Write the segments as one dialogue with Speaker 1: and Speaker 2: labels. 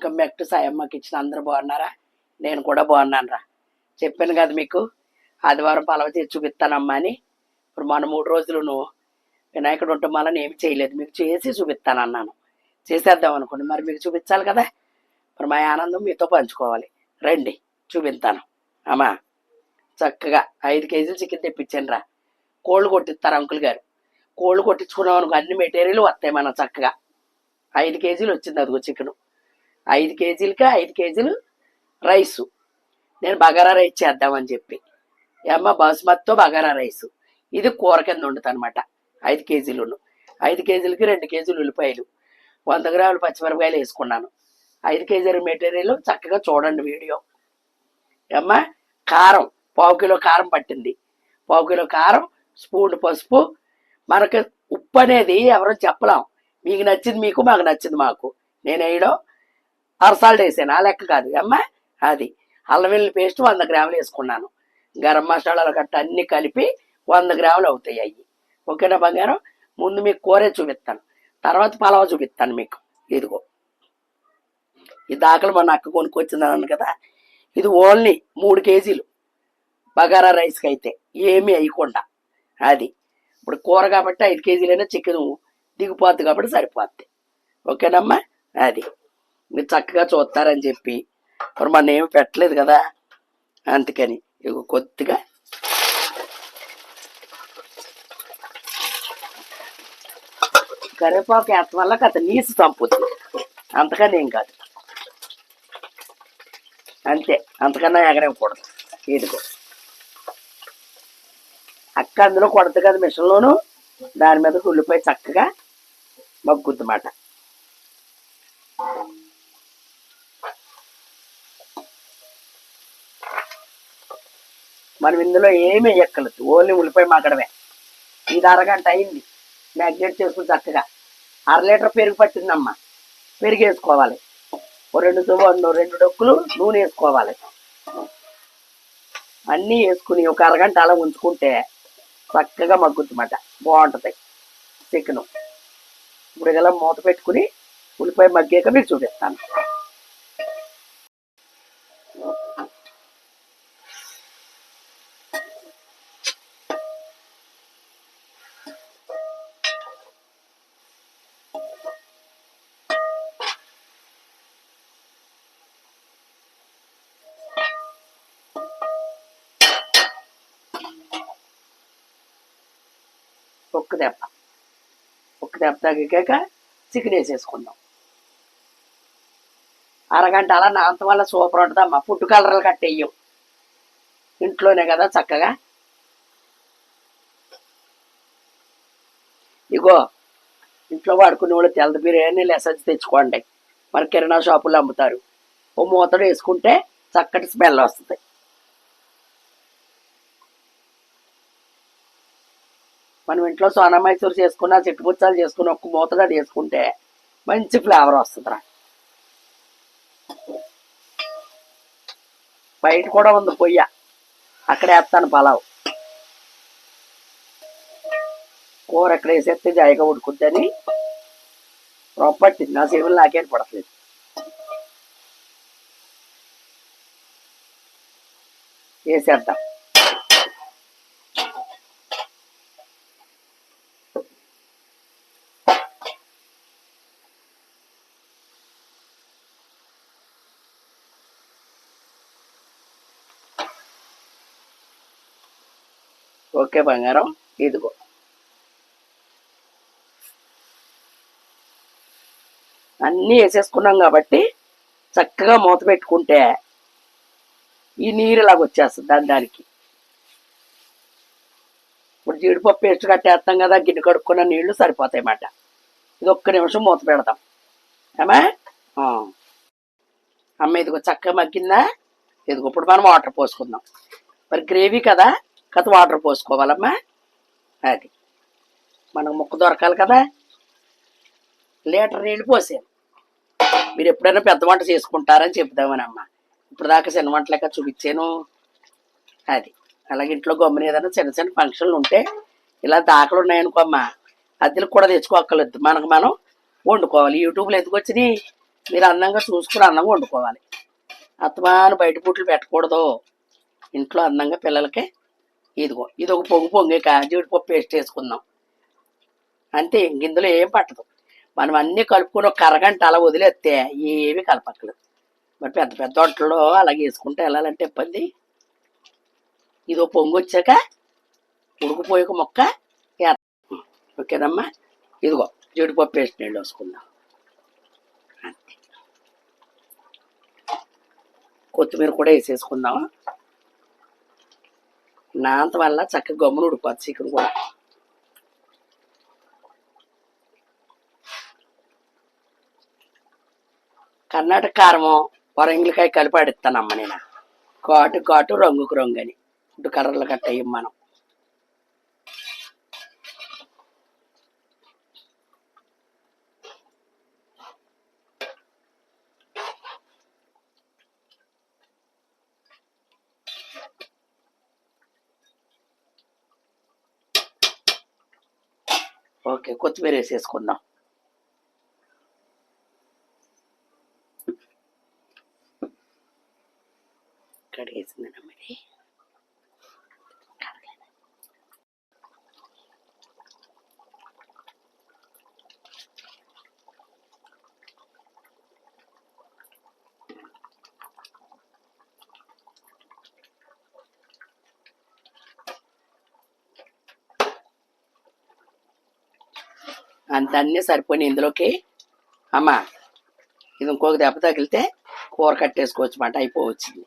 Speaker 1: Welcome back to సాయమ్మకి ఇచ్చిన అందరూ బాగున్నారా? నేను కూడా బాగున్నాను రా చెప్పాను కదా మీకు ఆదివారం పలవ చేసి చూపిస్తానమ్మా అని. ఇప్పుడు మన మూడు రోజులు నువ్వు వినాయకుడు ఉండటం ఏమి చేయలేదు. మీకు చేసి చూపిస్తాను అన్నాను చేసేద్దాం అనుకోండి. మరి మీకు చూపించాలి కదా. మరి మా ఆనందం మీతో పంచుకోవాలి. రండి చూపిస్తాను అమ్మా చక్కగా ఐదు కేజీలు చికెన్ తెప్పించాను రా కోళ్ళు కొట్టిస్తారు అంకుల్ గారు. కోళ్ళు కొట్టించుకున్నాం అనుకో అన్ని మెటీరియల్ వస్తాయి మనం చక్కగా. ఐదు కేజీలు వచ్చింది అదిగో చికెను. ఐదు కేజీలకి ఐదు కేజీలు రైసు. నేను బగారా రైస్ చేద్దామని చెప్పి. ఏమ్మ బాసుమతితో బగారా రైసు. ఇది కూర కింద వండుతానమాట. ఐదు కేజీలు ఐదు కేజీలకి రెండు కేజీలు ఉల్లిపాయలు. వంద గ్రాములు పచ్చిమిరపకాయలు వేసుకున్నాను. ఐదు కేజీల మెటీరియల్ చక్కగా చూడండి వీడియో. ఏమ్మ కారం. పావు కిలో కారం పట్టింది. పావు కిలో కారం స్పూన్ పసుపు. మనకు ఉప్పు అనేది ఎవరో చెప్పలేం. మీకు నచ్చింది మీకు మాకు నచ్చింది మాకు. నేను వేయడం అరసాలు వేసాను ఆ లెక్క కాదు. అమ్మా అది. అల్లం వెల్లుల్లి పేస్ట్ వంద గ్రాములు వేసుకున్నాను. గరం మసాలాలు గట్ట అన్ని కలిపి వంద గ్రాములు అవుతాయి అవి ఓకేనా బంగారం? ముందు మీకు కూరే చూపిస్తాను. తర్వాత పలావ చూపిస్తాను మీకు. ఇదిగో. ఈ దాఖలు మన అక్క కొనుక్కొచ్చిందన్నాను కదా. ఇది ఓన్లీ మూడు కేజీలు. బగారా రైస్కి అయితే ఏమీ అయ్యకుండా. అది. ఇప్పుడు కూర కాబట్టి ఐదు కేజీలైనా చికెన్ దిగిపోద్ది కాబట్టి సరిపోద్ది. ఓకేనమ్మా? అది. మీరు చక్కగా చూస్తారని చెప్పి. మరి మన ఏమి పెట్టలేదు కదా. అందుకని ఇక కొద్దిగా. కరివేపాకు వేస్తాం వల్ల కథ నీసు చంపుద్ది అంతకని ఏం కాదు. అంతే. అంతకన్నా ఎగరేయకూడదు. ఇదిగో. అక్క అందులో కొడదు కదా మిషన్లోను. దాని మీద ఉల్లిపాయ చక్కగా మగ్గుద్దన్నమాట మనం ఇందులో ఏమి వేయక్కలేదు ఓన్లీ ఉల్లిపాయ మాకడమే ఇది అరగంట అయింది. మ్యాగ్నేట్ చేసుకుని చక్కగా అర లీటర్ పెరుగు పట్టిందమ్మా. పెరుగు వేసుకోవాలి. ఓ రెండు రెండు డొక్కులు నూనె వేసుకోవాలి. అన్నీ వేసుకుని ఒక అరగంట అలా ఉంచుకుంటే చక్కగా మగ్గుద్దన్నమాట బాగుంటుంది. చికెను. ఇప్పుడు ఇలా మూత పెట్టుకుని ఉల్లిపాయ మగ్గాక మీకు చూపిస్తాను. ఒక్క దెబ్బ ఒక్క దెబ్బ తగ్గాక చికెన్ వేసేసుకుందాం అరగంట అలా నాంత వల్ల సూపర్ ఉంటుందమ్మా. ఫుడ్ కలర్లు కట్టేయం ఇంట్లోనే కదా చక్కగా. ఇగో ఇంట్లో వాడుకునే వాళ్ళు తెల్ల బిర్యానీ లెసెన్స్ తెచ్చుకోండి. మరి కిరాణా షాపులో అమ్ముతారు. ఓ మూతడు వేసుకుంటే చక్కటి స్మెల్ వస్తుంది. మనం ఇంట్లో సోనా మైసూర్ చేసుకున్న చిట్టుపుచ్చాలు చేసుకుని ఒక్క మూతగా వేసుకుంటే మంచి ఫ్లేవర్ వస్తుందిరా. బయట కూడా ఉంది పొయ్య. అక్కడ వేస్తాను పలావ్. కూర ఎక్కడ వేసేస్తే జాయిగా ఉడుకుద్దని పట్టింది నా సేవలు నాకేం పడట్లేదు. వేసేద్దాం. ఓకే బంగారం. ఇదిగో. అన్నీ వేసేసుకున్నాం కాబట్టి చక్కగా మూత పెట్టుకుంటే ఈ నీరు ఇలాగ వచ్చేస్తుంది దాని దానికి. ఇప్పుడు జీడిపప్పు పేస్ట్ కట్టేస్తాం కదా గిన్నె కడుక్కున్న నీళ్ళు సరిపోతాయి అన్నమాట. ఇది ఒక్క నిమిషం మూత పెడతాం. ఏమా? అమ్మ ఇదిగో చక్కగా మగ్గిందా? ఇదిగో ఇప్పుడు మనం వాటర్ పోసుకుందాం. మరి గ్రేవీ కదా? కథ వాటర్ పోసుకోవాలమ్మా? అది. మనకు ముక్క దొరకాలి కదా? లీటర్ నీళ్ళు పోసాను మీరు ఎప్పుడైనా పెద్ద వంట చేసుకుంటారని చెప్దామనమ్మా. ఇప్పుడు దాకా చిన్న వంట లెక్క చూపించాను. అది. అలాగే ఇంట్లో గమ్మున ఏదైనా చిన్న చిన్న ఫంక్షన్లు ఉంటే ఇలా దాఖలు ఉన్నాయనుకో అమ్మా అద్దెలకు కూడా తెచ్చుకోక్కర్లేదు. మనకు మనం వండుకోవాలి. యూట్యూబ్లో ఎందుకు వచ్చినాయి? మీరు అందంగా చూసుకుని అందంగా వండుకోవాలి. అత్తమాను బయట పూట్లు పెట్టకూడదు. ఇంట్లో అందంగా పిల్లలకి ఇదిగో ఇది ఒక పొంగు పొంగాక జీడిపప్పు పేస్ట్ వేసుకుందాం అంతే ఇందులో ఏం పట్టదు. మనం అన్నీ కలుపుకొని ఒక కరగంట అలా వదిలేస్తే ఏమీ కలపక్కలేదు మరి పెద్ద పెద్ద వంటల్లో అలాగే వేసుకుంటే వెళ్ళాలంటే ఇబ్బంది. ఇది ఒక పొంగు వచ్చాక ఉడికిపోయి మొక్క వేస్తాం. ఓకేనమ్మా? ఇదిగో జీడిపప్పు పేస్ట్ నీళ్ళు వేసుకుందాం. అంతే. కొత్తిమీర కూడా వేసేసుకుందాం నాంత వల్ల చక్కగా గమ్మును ఉడిపోద్ది చికెన్ కూడా. కర్ణాటక కారము వరంగిలకాయ కలిపి ఆడిస్తానమ్మ నేను. ఘాటు ఘాటు రంగుకు రంగు అని. ఇటు కర్రలు కట్ట మనం ఓకే కొత్తిమీర వేసేసుకుందాం. కడిగేసిందన్న మరి. అంత అన్నీ సరిపోయినాయి ఇందులోకి. అమ్మా ఇది ఇంకొక దెబ్బ తగిలితే కూర కట్టేసుకోవచ్చు మాట అయిపోవచ్చింది.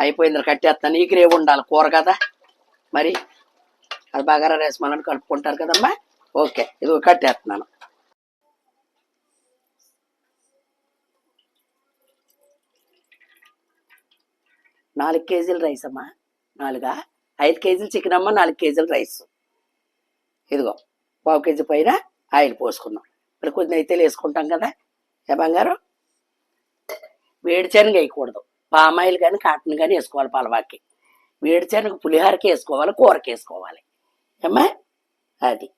Speaker 1: అయిపోయింది కట్టేస్తాను. ఈ గ్రేవ్ ఉండాలి కూర కదా. మరి అది బగారా రైస్ మనం కలుపుకుంటారు కదమ్మా. ఓకే ఇది కట్టేస్తున్నాను. నాలుగు కేజీలు రైస్ అమ్మా. నాలుగా? ఐదు కేజీలు చికెన్ అమ్మ నాలుగు కేజీలు రైస్ ఇదిగో పావు కేజీ పైన ఆయిల్ పోసుకుందాం. ఇప్పుడు కొంచెం అయితే వేసుకుంటాం కదా ఏ బంగారం? వేడిచనగ వేయకూడదు. పామాయిల్ కానీ కాటన్ కానీ వేసుకోవాలి పలవాకి. వేడిచనగ పులిహోరకి వేసుకోవాలి కూరకి వేసుకోవాలి. ఏమ్మా? అది.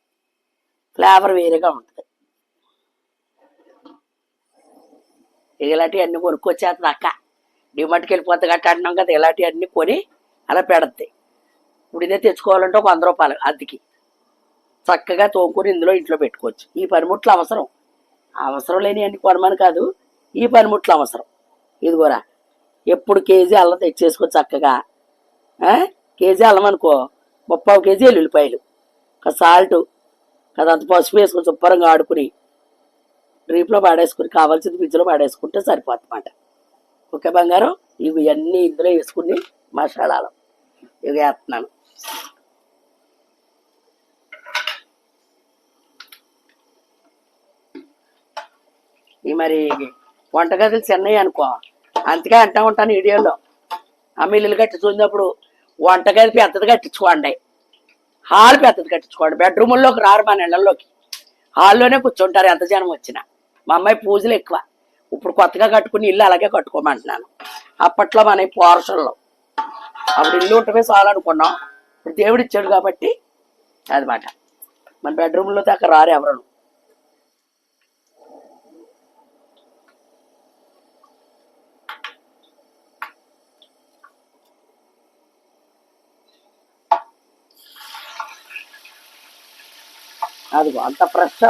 Speaker 1: ఫ్లేవర్ వేరేగా ఉంటుంది. ఇలాంటివి అన్నీ కొనుక్కొచ్చేస్తుంది అక్క. డిమార్ట్కి వెళ్ళిపోతే గట్ట అన్నాం కదా ఇలాంటివి అన్నీ కొని అలా పెడతాయి ఇప్పుడు ఇదే తెచ్చుకోవాలంటే ఒక వంద రూపాయలు అద్దెకి. చక్కగా తోముకొని ఇందులో ఇంట్లో పెట్టుకోవచ్చు. ఈ పనిముట్లు అవసరం. అవసరం లేని అన్ని కొనమని కాదు ఈ పనిముట్లు అవసరం. ఇదిగోరా ఎప్పుడు కేజీ అల్లం తెచ్చేసుకో చక్కగా. కేజీ అల్లం అనుకో ముప్పావు కేజీ ఎల్లుల్లిపాయలు. ఒక సాల్ట్ కదా అంత పసుపు వేసుకొని శుభ్రంగా ఆడుకుని డ్రీప్లో పాడేసుకుని కావాల్సింది ఫ్రిడ్జ్లో పాడేసుకుంటే సరిపోతుంది అన్నమాట ఓకే బంగారం ఇవి అన్నీ ఇందులో వేసుకుని మసాలాలు. ఇవి వేస్తున్నాను. ఈ మరి వంటగదులు చిన్నవి అనుకో. అందుకే అంటా ఉంటాను వీడియోలో. అమ్మిల్లు ఇల్లు కట్టించుకున్నప్పుడు వంటగది పెద్దది కట్టించుకోండి. హాల్ పెద్దది కట్టించుకోండి. బెడ్రూముల్లోకి రారు మన ఇళ్ళల్లోకి. హాల్లోనే కూర్చుంటారు ఎంత జనం వచ్చినా. మా అమ్మాయి పూజలు ఎక్కువ. ఇప్పుడు కొత్తగా కట్టుకుని ఇల్లు అలాగే కట్టుకోమంటున్నాను. అప్పట్లో మన పోరసంలో అప్పుడు ఇల్లు ఉంటమే చాలు అనుకున్నాం. దేవుడు ఇచ్చాడు కాబట్టి అదమాట. మన బెడ్రూమ్లో దాకా రారు ఎవరు. అదిగో అంత ఫ్రెష్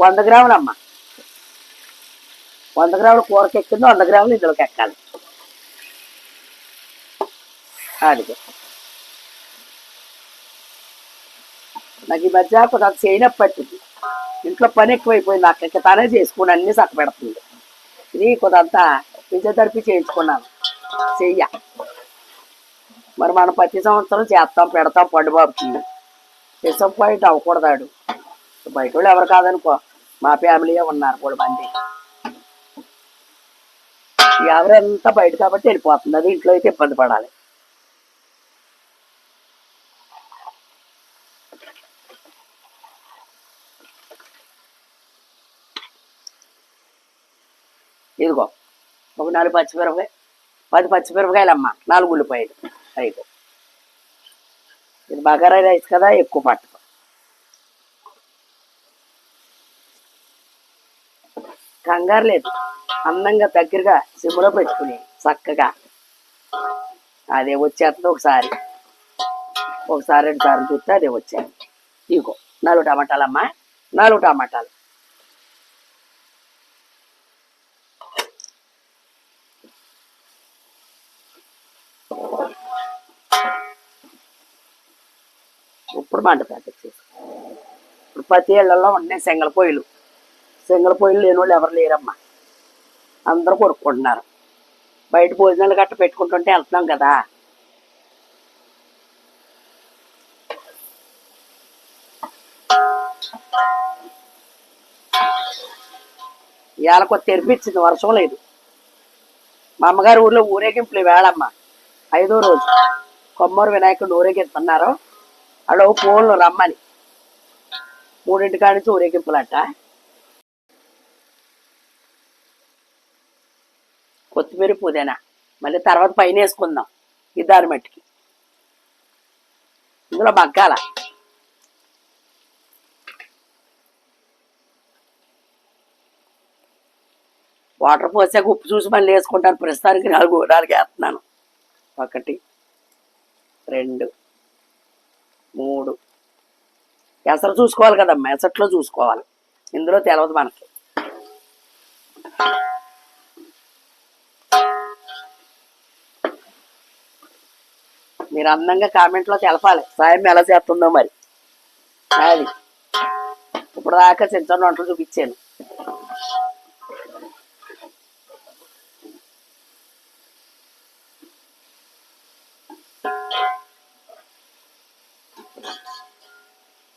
Speaker 1: వంద గ్రాములమ్మా. వంద గ్రాములు కూరకి ఎక్కిందో వంద గ్రాములు ఇందులోకి ఎక్కాలి. అదిగో. నాకు ఈ మధ్య కొంత చేయనప్పు పట్టింది ఇంట్లో పని ఎక్కువైపోయింది. అక్కడికి తనే చేసుకుని అన్ని చక్క పెడుతుంది. ఇది కొంతంతా ఫిజియోథెరపీ చేయించుకున్నాను. చెయ్య. మరి మనం ప్రతి సంవత్సరం చేస్తాం పెడతాం పండు పండుబాబుకి డిసప్పాయింట్ అవ్వకూడదాడు బయట వాళ్ళు ఎవరు కాదనుకో మా ఫ్యామిలీయే ఉన్నారు కూడా మంది. ఎవరంతా బయట కాబట్టి వెళ్ళిపోతుంది. అది ఇంట్లో అయితే ఇబ్బంది పడాలి. ఇదిగో ఒక నాలుగు పచ్చిమిరపకాయ పది పచ్చిమిరపకాయలు అమ్మ నాలుగు ఉల్లిపాయలు. అయిపో ఇది బగారా రైస్ కదా ఎక్కువ పట్టు కంగారు లేదు. అందంగా దగ్గరగా సిమ్లో పెట్టుకుని చక్కగా. అదే వచ్చేస్తుంది ఒకసారి. ఒకసారి రెండు సార్లు చూస్తే అదే వచ్చేది ఇగో నాలుగు టమాటాలమ్మా. నాలుగు టమాటాలు. ఇప్పుడు మంట పెట్టేసి ఇప్పుడు ప్రతి ఇళ్ళలో ఉన్నాయి సెంగల పొయ్యిలు. సెంగల పొయ్యిలు లేని వాళ్ళు ఎవరు లేరమ్మా? అందరూ కొనుక్కుంటున్నారు. బయట భోజనాలు గట్ట పెట్టుకుంటుంటే వెళ్తున్నాం కదా. ఇవాళ కొత్త తెరిపించింది వర్షం లేదు. మా అమ్మగారు ఊర్లో ఊరేగింపులు వేళమ్మ ఐదో రోజు. కొమ్మూరు వినాయకుడు ఊరేగిస్తున్నారు అడవు ఫోన్లు రమ్మని. మూడింటి కాడి నుంచి ఊరేగింపులట. కొత్తిమీర పుదీనా? మళ్ళీ తర్వాత పైన వేసుకుందాం ఈ దాని మట్టికి. ఇందులో మగ్గాల. వాటర్ పోసాక ఉప్పు చూసి మళ్ళీ వేసుకుంటాను ప్రస్తుతానికి నాలుగు నాలుగు వేస్తున్నాను. ఒకటి రెండు మూడు. ఎసరు చూసుకోవాలి కదమ్మా ఎసట్లో చూసుకోవాలి. ఇందులో తెలవదు మనకి. మీరు అందంగా కామెంట్లో తెలపాలి. సాయం ఎలా చేస్తుందో మరి. అది. ఇప్పుడు దాకా చిన్న చిన్న వంటలు చూపించాను.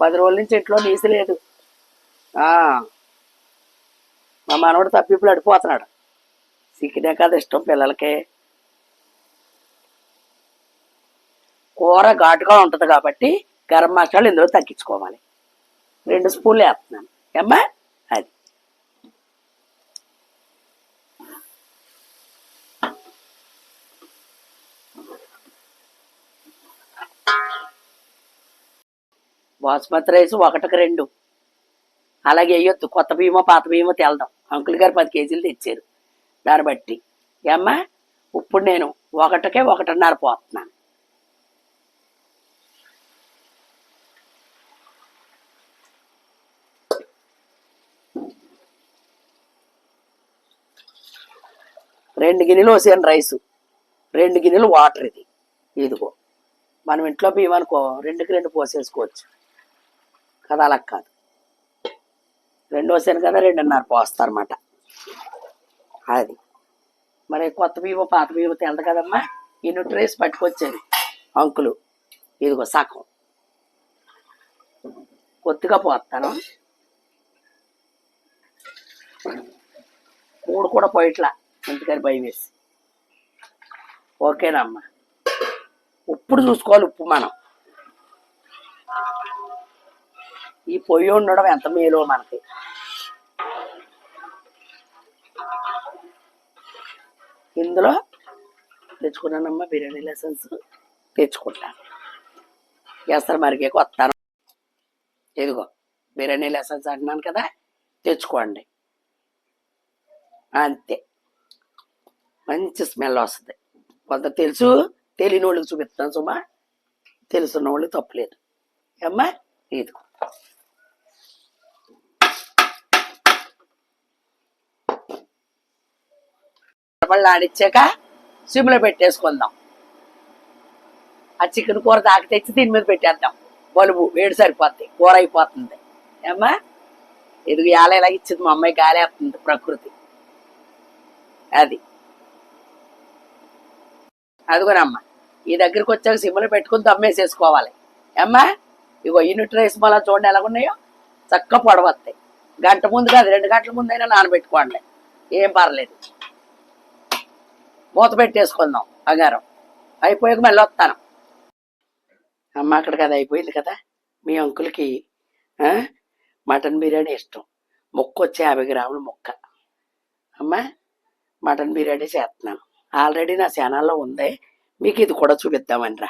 Speaker 1: పది రోజుల నుంచి ఇంట్లో నీసి లేదు. ఆ, మా మనవడు తప్పిప్పుడు అడిపోతున్నాడు. సిక్కినే కదా ఇష్టం పిల్లలకి. కూర ఘాటుగా ఉంటుంది కాబట్టి గరం మసాలా ఇందులో తగ్గించుకోవాలి. రెండు స్పూన్లు వేస్తున్నాను. ఏమ్మా? అది. బాస్మతి రైస్ ఒకటికి రెండు. అలాగే వేయొద్దు కొత్త బియ్యమో పాత బియ్యమో తెల్దాం. అంకుల్ గారు పది కేజీలు తెచ్చారు. దాన్ని బట్టి. ఏమ్మా? ఇప్పుడు నేను ఒకటికే ఒకటిన్నర పోతున్నాను. రెండు గిన్నెలు వసేను రైసు. రెండు గిన్నెలు వాటర్ ఇది. ఇదిగో. మనం ఇంట్లో బియ్యం అనుకో రెండుకి రెండు పోసేసుకోవచ్చు. కదా అలా కాదు. రెండు వస్తాను కదా రెండున్నర పోస్తారన్నమాట. అది. మరి కొత్త బియ్యమో పాత బియ్యమో తెలదు కదమ్మా. ఇన్ని ట్రేస్ పట్టుకొచ్చేది అంకులు. ఇదిగో సగం. కొద్దిగా పోస్తాను. మూడు కూడా పోయిట్లా. ఎందుకని భయం వేసి. ఓకేనమ్మా ఉప్పుడు చూసుకోవాలి ఉప్పు మనం? ఈ పొయ్యి ఉండడం ఎంత మేలో మనకి. ఇందులో తెచ్చుకున్నానమ్మా బిర్యానీ లెసన్స్ తెచ్చుకుంటాను ఎసరు మరిగే వస్తాను. ఇదిగో బిర్యానీ లెసన్స్ అంటున్నాను కదా తెచ్చుకోండి. అంతే. మంచి స్మెల్ వస్తుంది. కొంత తెలుసు తెలియని వాళ్ళకి చూపిస్తాను సుమా. తెలుసున్న వాళ్ళకి తప్పలేదు. అమ్మా ఇదిగో. మళ్ళీ ఆడిచ్చాక సిమ్లో పెట్టేసుకుందాం. ఆ చికెన్ కూర దాకా తెచ్చి దీని మీద పెట్టేద్దాం. బలుబు వేడి సరిపోద్ది కూర అయిపోతుంది. ఏమ్మా? ఎదుగు ఎలా ఇలా ఇచ్చింది మా అమ్మాయి గాలేస్తుంది ప్రకృతి. అది. అదిగోనమ్మా ఈ దగ్గరికి వచ్చాక సిమ్లు పెట్టుకుని దమ్మేసేసుకోవాలి అమ్మా ఇగో యూనిట్ రైస్ మళ్ళీ చూడండి ఎలా ఉన్నాయో చక్కగా పొడవస్తాయి గంట ముందు కాదు రెండు గంటల ముందైనా నానబెట్టుకోండి. ఏం పర్లేదు. మూత పెట్టేసుకుందాం బంగారం. అయిపోయాక మళ్ళీ వస్తాను. అమ్మ అక్కడ కదా అయిపోయింది కదా. మీ అంకుల్కి మటన్ బిర్యానీ ఇష్టం. ముక్క వచ్చి యాభై గ్రాముల ముక్క. అమ్మ మటన్ బిర్యానీ చేస్తున్నాను. ఆల్రెడీ నా ఛానల్లో ఉంది. మీకు ఇది కూడా చూపిద్దామని రా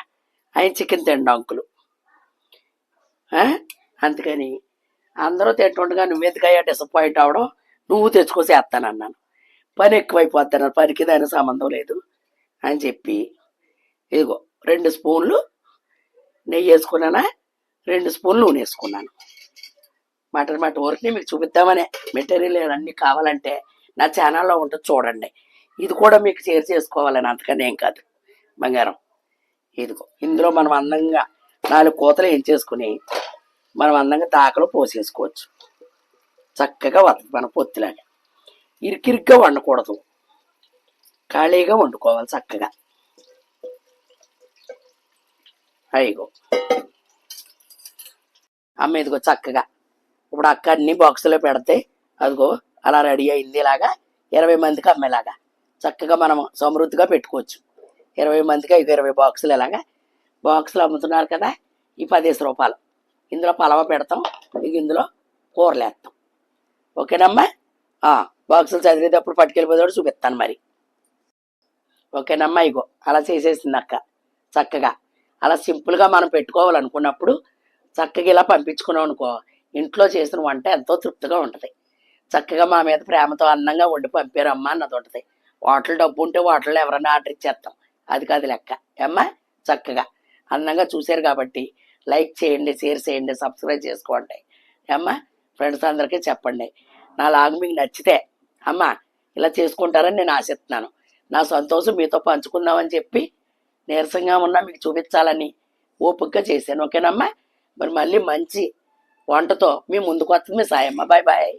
Speaker 1: ఆయన చికెన్ తిండ అంకులు. అందుకని అందరూ తింటుండగా నువ్వెందుకయ్యా డిసప్పాయింట్ అవడం? నువ్వు తెచ్చుకోసి వేస్తానన్నాను పని ఎక్కువైపోతాను పనికి దాని సంబంధం లేదు అని చెప్పి ఇదిగో రెండు స్పూన్లు నెయ్యి వేసుకున్నానా? రెండు స్పూన్లు నూనె వేసుకున్నాను. మటన్ మటన్ ఊరికి మీకు చూపిద్దామనే మెటీరియల్ అన్నీ కావాలంటే నా ఛానల్లో ఉంటుంది చూడండి. ఇది కూడా మీకు షేర్ చేసుకోవాలని అంతకనే ఏం కాదు. బంగారం. ఇదిగో ఇందులో మనం అందంగా నాలుగు కోతలు ఏం చేసుకుని మనం అందంగా తాకలో పోసేసుకోవచ్చు. చక్కగా వస్తుంది మన పొత్తిలాగా. ఇరికిరిగ్గా వండకూడదు. ఖాళీగా వండుకోవాలి చక్కగా. అయ్యగో అమ్మ ఇదిగో చక్కగా. ఇప్పుడు అక్క అన్ని బాక్సులో పెడితే అదిగో అలా రెడీ అయింది ఇలాగా. ఇరవై మందికి అమ్మేలాగా. చక్కగా మనం సమృద్ధిగా పెట్టుకోవచ్చు. ఇరవై మందికి ఐదు ఇరవై బాక్సులు ఇలాగా బాక్సులు అమ్ముతున్నారు కదా ఈ పదిహేను రూపాయలు. ఇందులో పలవ పెడతాం ఇక ఇందులో కూరలు వేస్తాం ఓకేనమ్మా బాక్సులు చదివేటప్పుడు పట్టుకెళ్ళిపోతాడు చూపిస్తాను మరి. ఓకేనమ్మా ఇగో అలా చేసేసింది అక్క. చక్కగా. అలా సింపుల్గా మనం పెట్టుకోవాలనుకున్నప్పుడు చక్కగా ఇలా పంపించుకున్నాం అనుకో ఇంట్లో చేసిన వంట ఎంతో తృప్తిగా ఉంటుంది. చక్కగా మా మీద ప్రేమతో అందంగా వండి పంపారమ్మా అన్నది ఉంటుంది. హోటల్ డబ్బు ఉంటే హోటల్లో ఎవరైనా ఆర్డర్ ఇచ్చేస్తాం. అది కాదు లెక్క. ఏమ్మా? చక్కగా. అందంగా చూశారు కాబట్టి లైక్ చేయండి షేర్ చేయండి సబ్స్క్రైబ్ చేసుకోండి. ఏమ్మా? ఫ్రెండ్స్ అందరికీ చెప్పండి. నా లాగ్ మీకు నచ్చితే అమ్మా ఇలా చేసుకుంటారని నేను ఆశిస్తున్నాను. నా సంతోషం మీతో పంచుకుందామని చెప్పి నీరసంగా ఉన్నా మీకు చూపించాలని ఓపికగా చేశాను. ఓకేనమ్మా? మరి మళ్ళీ మంచి వంటతో మీ ముందుకు వస్తుంది మీ సాయమ్మ. Bye bye